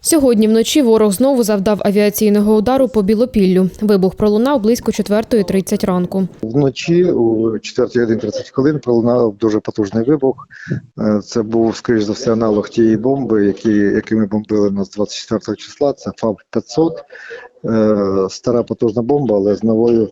Сьогодні вночі ворог знову завдав авіаційного удару по Білопіллю. Вибух пролунав близько 4.30 ранку. Вночі о 4 годині 30 хвилин пролунав дуже потужний вибух. Е, Це був, скоріш за все, аналог тієї бомби, які, якими бомбили нас 24 числа. Це ФАБ-500. Е, Стара потужна бомба, але з новою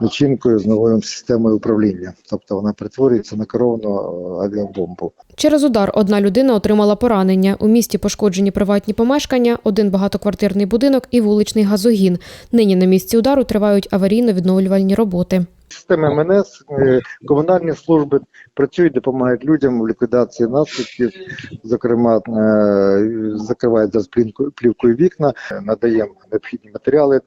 начинкою, з новою системою управління. Тобто вона перетворюється на керовану е, авіабомбу. Через удар одна людина отримала поранення. У місті пошкоджені приватні помешкання, один багатоквартирний будинок і вуличний газогін. Нині на місці удару тривають аварійно-відновлювальні роботи. Системи МНС, е, комунальні служби працюють, допомагають людям в ліквідації наслідків. Зокрема, е, закривають плінкою- плівкою вікна, надаємо необхідні матеріали,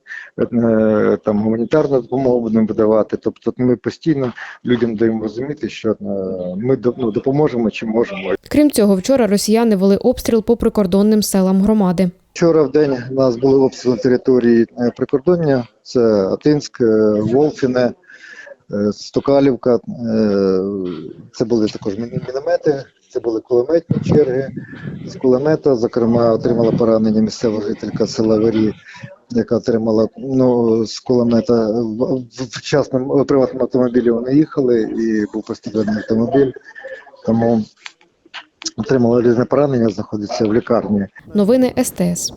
е, там гуманітарну допомогу будемо видавати. Тобто ми постійно людям даємо розуміти, що ми ну, допоможемо чи можемо. Крім цього, вчора росіяни вели обстріл по прикордонним селам громади. Вчора в день у нас були обстріли території е, прикордоння. Це Атинськ, Волфіне, Стокалівка. е, Це були також міномети, це були кулеметні черги. З кулемета, зокрема, отримала поранення місцева жителька села Варі, яка отримала ну, з кулемета в, частному приватному автомобілі вони їхали і був постріляний автомобіль. Тому отримала різне поранення, знаходиться в лікарні. Новини СТС.